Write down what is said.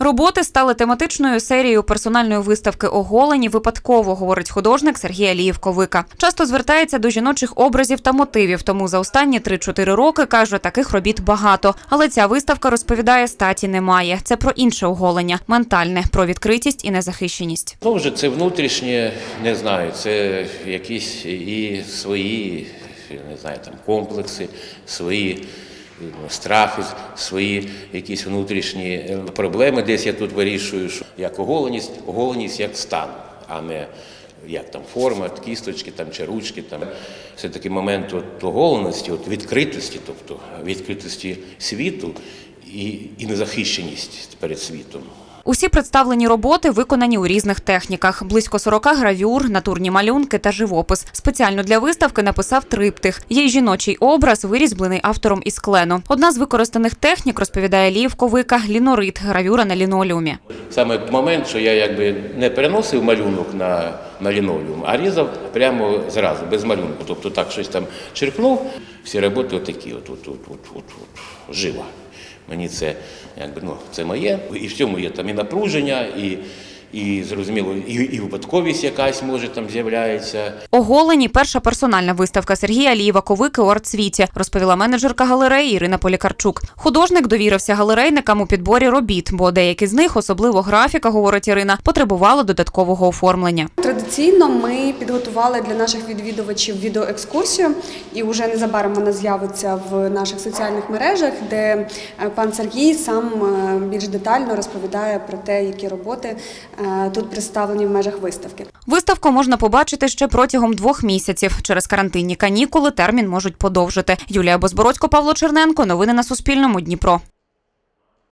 Роботи стали тематичною серією персональної виставки оголені випадково, говорить художник Сергій Аліїв-Ковика. Часто звертається до жіночих образів та мотивів, тому за останні 3-4 роки каже, таких робіт багато. Але ця виставка розповідає, статі немає. Це про інше оголення, ментальне, про відкритість і незахищеність. Ну, вже це внутрішнє, не знаю, це якісь і свої, не знаю, там комплекси, свої страхи, свої якісь внутрішні е, проблеми. Десь я тут вирішую, що як оголеність, оголеність як стан, а не як там форма, кісточки там, чи ручки. Там. Все-таки момент от оголеності, от відкритості, тобто відкритості світу і, і незахищеність перед світом. Усі представлені роботи виконані у різних техніках: близько 40 гравюр, натурні малюнки та живопис. Спеціально для виставки написав триптих. Й жіночий образ, вирізблений автором із клену. Одна з використаних технік розповідає Лів Ковика лінорит, гравюра на лінолеумі. Саме момент, що я якби не переносив малюнок на, на лінолеум, а різав прямо зразу, без малюнку. Тобто так щось там черкнув, всі роботи отакі, от, от, от, от, от, от, живо. Мені це якби ну це моє, і в цьому є там і напруження, і, і зрозуміло, і, і випадковість якась може там з'являється. Оголені перша персональна виставка Сергія Алієва Ковики у артсвіті, розповіла менеджерка галереї Ірина Полікарчук. Художник довірився галерейникам у підборі робіт, бо деякі з них, особливо графіка, говорить Ірина, потребували додаткового оформлення. Традиційно ми підготували для наших відвідувачів відеоекскурсію, і вже незабаром вона з'явиться в наших соціальних мережах, де е, пан Сергій сам е, більш детально розповідає про те, які роботи е, тут представлені в межах виставки. Виставку можна побачити ще протягом двох місяців. Через карантинні канікули термін можуть подовжити. Юлія Бозбородько, Павло Черненко. Новини на Суспільному. Дніпро.